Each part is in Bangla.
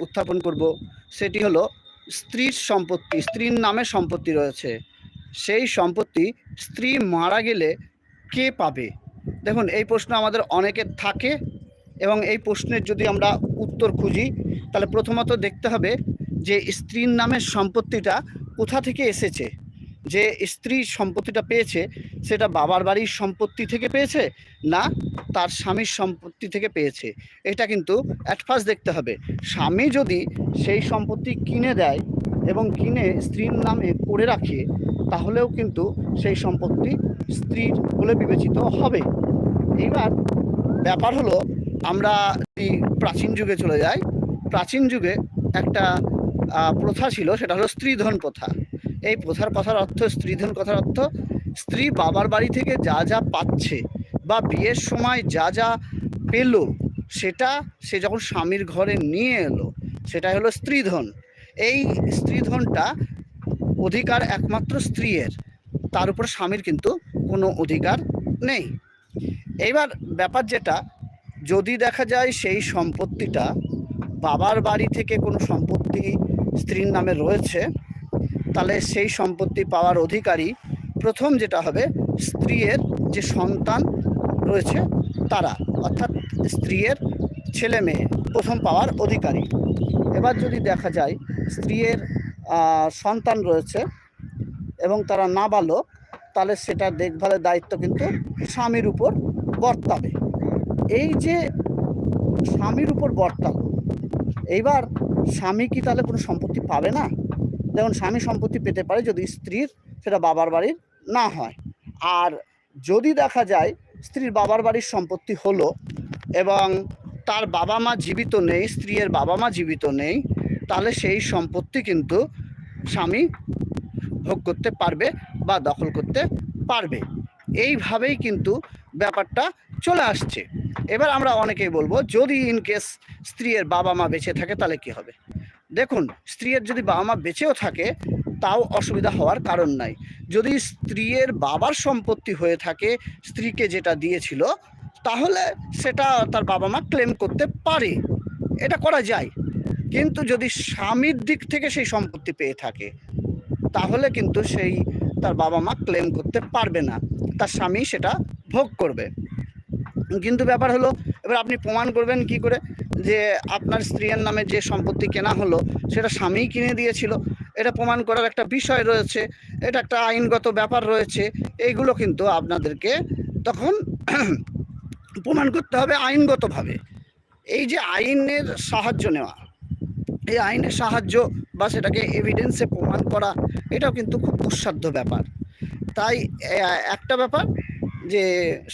উত্থাপন করব, সেটি হলো স্ত্রীর সম্পত্তি, স্ত্রীর নামে সম্পত্তি রয়েছে। সেই সম্পত্তি স্ত্রী মারা গেলে কে পাবে? দেখুন, এই প্রশ্ন আমাদের অনেকের থাকে এবং এই প্রশ্নের যদি আমরা উত্তর খুঁজি, তাহলে প্রথমত দেখতে হবে যে স্ত্রীর নামের সম্পত্তিটা কোথা থেকে এসেছে? যে স্ত্রী সম্পত্তিটা পেয়েছে, সেটা বাবার বাড়ির সম্পত্তি থেকে পেয়েছে না তার স্বামীর সম্পত্তি থেকে পেয়েছে? এটা কিন্তু অ্যাট দেখতে হবে। স্বামী যদি সেই সম্পত্তি কিনে দেয় এবং কিনে স্ত্রীর নামে করে রাখে, তাহলেও কিন্তু সেই সম্পত্তি স্ত্রীর বলে বিবেচিত হবে। এইবার ব্যাপার হলো, আমরা যদি প্রাচীন যুগে চলে যাই, প্রাচীন যুগে একটা প্রথা ছিল, সেটা হলো স্ত্রীধন প্রথা। এই প্রথার কথার অর্থ, স্ত্রীধন কথার অর্থ, স্ত্রী বাবার বাড়ি থেকে যা যা পাচ্ছে বা বিয়ের সময় যা যা পেল, সেটা সে যখন স্বামীর ঘরে নিয়ে এলো, সেটাই হলো স্ত্রীধন। এই স্ত্রীধনটা অধিকার একমাত্র স্ত্রীর, তার উপর স্বামীর কিন্তু কোনো অধিকার নেই। এইবার ব্যাপার যেটা, যদি দেখা যায় সেই সম্পত্তিটা বাবার বাড়ি থেকে কোনো সম্পত্তি স্ত্রীর নামে রয়েছে তাহলে সেই সম্পত্তি পাওয়ার অধিকারী প্রথম যেটা হবে স্ত্রীর যে সন্তান রয়েছে তারা, অর্থাৎ স্ত্রীর ছেলে মেয়ে, প্রথম পাওয়ার অধিকারী। এবার যদি দেখা যায় স্ত্রীর সন্তান রয়েছে এবং তারা না নাবালক, তাহলে সেটা দেখভালের দায়িত্ব কিন্তু স্বামীর উপর বর্তাবে। এই যে স্বামীর উপর বর্তালো, এইবার স্বামী কি তাহলে কোনো সম্পত্তি পাবে না? যেমন স্বামী সম্পত্তি পেতে পারে যদি স্ত্রীর, সেটা বাবার বাড়ির না হয়। আর যদি দেখা যায় স্ত্রীর বাবার বাড়ির সম্পত্তি হলো এবং তার বাবা মা জীবিত নেই, স্ত্রীর বাবা মা জীবিত নেই, তাহলে সেই সম্পত্তি কিন্তু স্বামী ভোগ করতে পারবে বা দখল করতে পারবে। এইভাবেই কিন্তু ব্যাপারটা চলে আসছে। এবার আমরা অনেকেই বলব, যদি ইন কেস স্ত্রীর বাবা মা বেঁচে থাকে, তাহলে কি হবে? দেখুন, স্ত্রীর যদি বাবা মা বেঁচেও থাকে, তাও অসুবিধা হওয়ার কারণ নাই। যদি স্ত্রীর বাবার সম্পত্তি হয়ে থাকে, স্ত্রীকে যেটা দিয়েছিল, তাহলে সেটা তার বাবা মা ক্লেম করতে পারে। এটা করা যায়। কিন্তু যদি স্বামীর দিক থেকে সেই সম্পত্তি পেয়ে থাকে, তাহলে কিন্তু সেই তার বাবা মা ক্লেম করতে পারবে না। তার স্বামী সেটা ভোগ করবে। কিন্তু ব্যাপার হলো, এবার আপনি প্রমাণ করবেন কি করে? যে আপনার স্ত্রীর নামে যে সম্পত্তি কেনা হলো, সেটা স্বামীই কিনে দিয়েছিল। এটা প্রমাণ করার একটা বিষয় রয়েছে, এটা একটা আইনগত ব্যাপার রয়েছে। এইগুলো কিন্তু আপনাদেরকে তখন প্রমাণ করতে হবে আইনগতভাবে। এই যে আইনের সাহায্য নেওয়া, এই আইনের সাহায্য বা সেটাকে এভিডেন্সে প্রমাণ করা, এটাও কিন্তু খুব দুঃসাধ্য ব্যাপার। তাই একটা ব্যাপার যে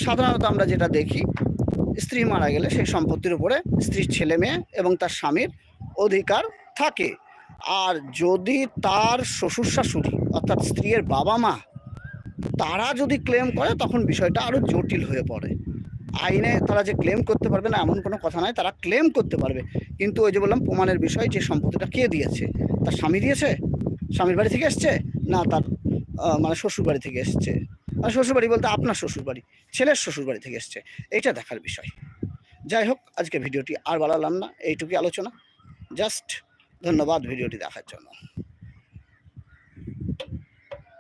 সাধারণত আমরা যেটা দেখি স্ত্রী মারা গেলে সেই সম্পত্তির উপরে স্ত্রীর ছেলে মেয়ে এবং তার স্বামীর অধিকার থাকে। আর যদি তার শ্বশুর শাশুড়ি অর্থাৎ স্ত্রীর বাবা মা তারা যদি ক্লেম করে, তখন বিষয়টা আরও জটিল হয়ে পড়ে। আইনে তারা যে ক্লেম করতে পারবে না, এমন কোনো কথা নয় তারা ক্লেম করতে পারবে। কিন্তু ওই যে বললাম, প্রমাণের বিষয় যে সম্পত্তিটা কে দিয়েছে? তার স্বামী দিয়েছে? স্বামীর বাড়ি থেকে এসছে? না, তার মানে শ্বশুর বাড়ি থেকে এসছে? মানে শ্বশুর বাড়ি বলতে আপনার শ্বশুরবাড়ি, ছেলের শ্বশুরবাড়ি থেকে এসছে। এটা দেখার বিষয়। যাই হোক, আজকে ভিডিওটি আর বাড়ালাম না, এইটুকুই আলোচনা। জাস্ট ধন্যবাদ ভিডিওটি দেখার জন্য।